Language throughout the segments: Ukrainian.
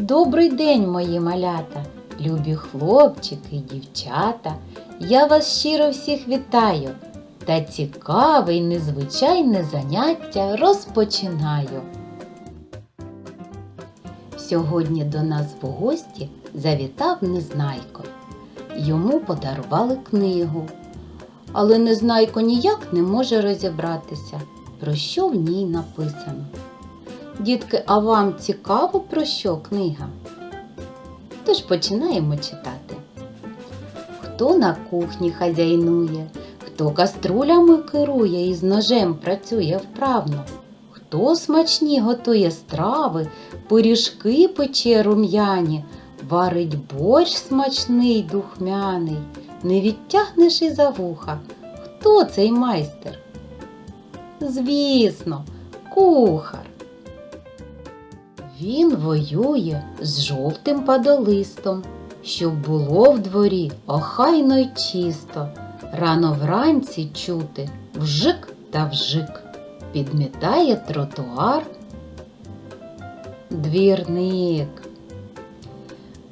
Добрий день, мої малята, любі хлопчики і дівчата. Я вас щиро всіх вітаю та цікаве й незвичайне заняття розпочинаю. Сьогодні до нас в гості завітав Незнайко. Йому подарували книгу. Але Незнайко ніяк не може розібратися, про що в ній написано. Дітки, а вам цікаво про що книга? Тож починаємо читати. Хто на кухні хазяйнує, хто каструлями керує і з ножем працює вправно, хто смачні готує страви, пиріжки пече рум'яні, варить борщ смачний духмяний, не відтягнеш і за вуха. Хто цей майстер? Звісно, кухар. Він воює з жовтим падолистом, щоб було в дворі охайно й чисто, рано вранці чути вжик та вжик, підмітає тротуар. Двірник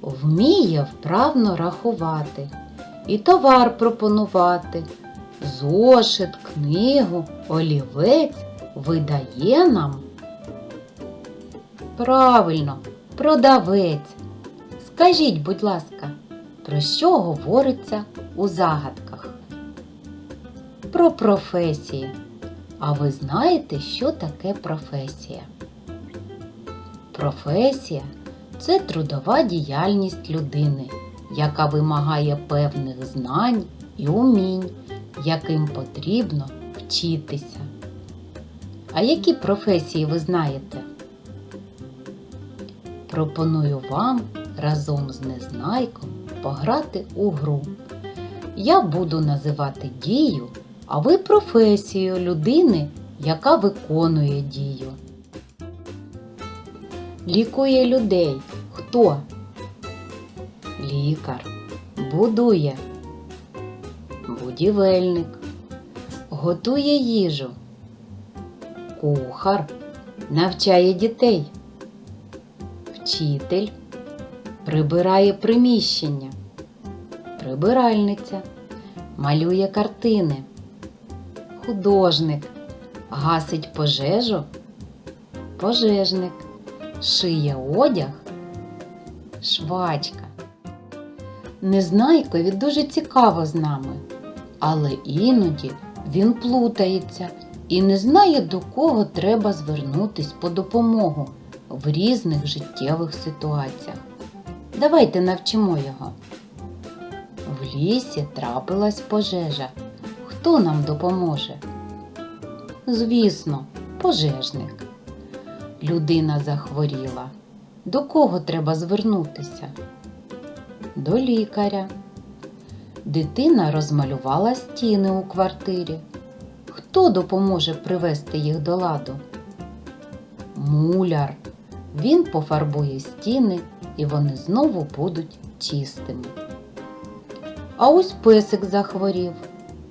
вміє вправно рахувати і товар пропонувати. Зошит, книгу, олівець видає нам. Правильно, продавець. Скажіть, будь ласка, про що говориться у загадках? Про професії. А ви знаєте, що таке професія? Професія це трудова діяльність людини, яка вимагає певних знань і умінь, яким потрібно вчитися. А які професії ви знаєте? Пропоную вам разом з Незнайком пограти у гру. Я буду називати дію, а ви професію людини, яка виконує дію. Лікує людей. Хто? Лікар. Будує. Будівельник. Готує їжу. Кухар. Навчає дітей. Вчитель. Прибирає приміщення. Прибиральниця. Малює картини. Художник. Гасить пожежу. Пожежник. Шиє одяг. Швачка. Незнайкові дуже цікаво з нами, але іноді він плутається і не знає, до кого треба звернутись по допомогу в різних життєвих ситуаціях. Давайте навчимо його. В лісі трапилась пожежа. Хто нам допоможе? Звісно, пожежник. Людина захворіла. До кого треба звернутися? До лікаря. Дитина розмалювала стіни у квартирі. Хто допоможе привести їх до ладу? Муляр. Він пофарбує стіни і вони знову будуть чистими. А ось песик захворів.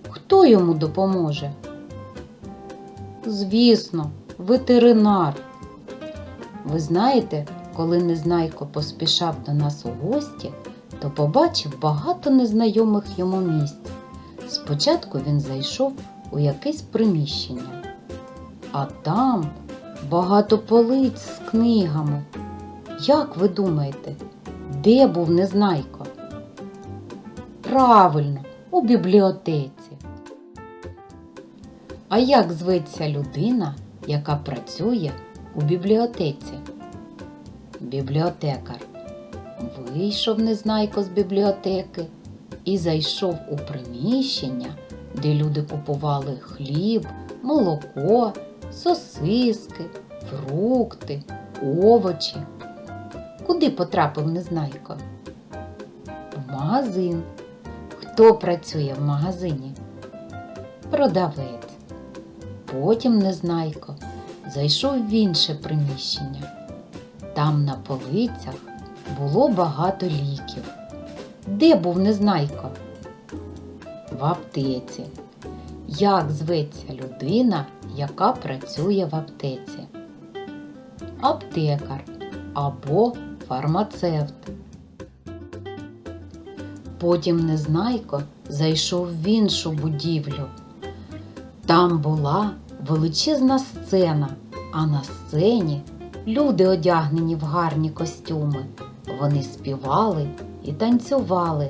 Хто йому допоможе? Звісно, ветеринар. Ви знаєте, коли Незнайко поспішав до нас у гості, то побачив багато незнайомих йому місць. Спочатку він зайшов у якесь приміщення, а там багато полиць з книгами. Як ви думаєте, де був Незнайко? Правильно, у бібліотеці. А як зветься людина, яка працює у бібліотеці? Бібліотекар. Вийшов Незнайко з бібліотеки і зайшов у приміщення, де люди купували хліб, молоко, сосиски, фрукти, овочі. Куди потрапив Незнайко? В магазин. Хто працює в магазині? Продавець. Потім Незнайко зайшов в інше приміщення. Там на полицях було багато ліків. Де був Незнайко? В аптеці. Як зветься людина, яка працює в аптеці? Аптекар або фармацевт. Потім Незнайко зайшов в іншу будівлю. Там була величезна сцена, а на сцені люди одягнені в гарні костюми. Вони співали і танцювали,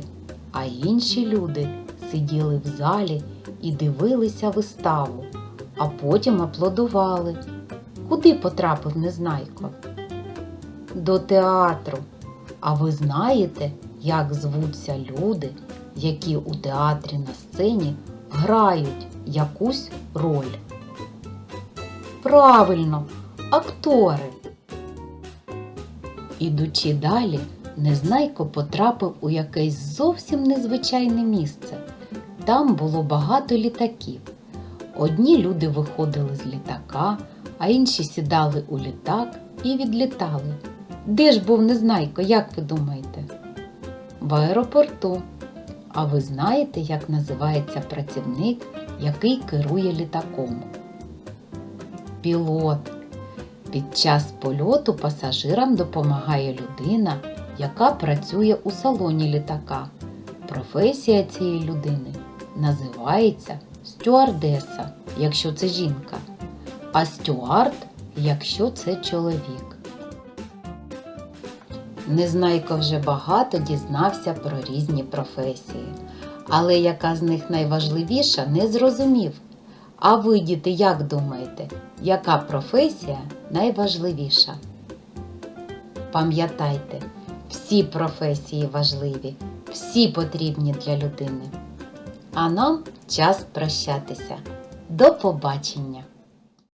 а інші люди сиділи в залі і дивилися виставу, а потім аплодували. Куди потрапив Незнайко? До театру. А ви знаєте, як звуться люди, які у театрі на сцені грають якусь роль? Правильно, актори. Ідучи далі, Незнайко потрапив у якесь зовсім незвичайне місце. Там було багато літаків. Одні люди виходили з літака, а інші сідали у літак і відлітали. Де ж був Незнайко, як ви думаєте? В аеропорту. А ви знаєте, як називається працівник, який керує літаком? Пілот. Під час польоту пасажирам допомагає людина, яка працює у салоні літака. Професія цієї людини називається стюардеса, якщо це жінка, а стюард, якщо це чоловік. Незнайко вже багато дізнався про різні професії, але яка з них найважливіша, не зрозумів. А ви, діти, як думаєте, яка професія найважливіша? Пам'ятайте, всі професії важливі, всі потрібні для людини. А нам час прощатися. До побачення!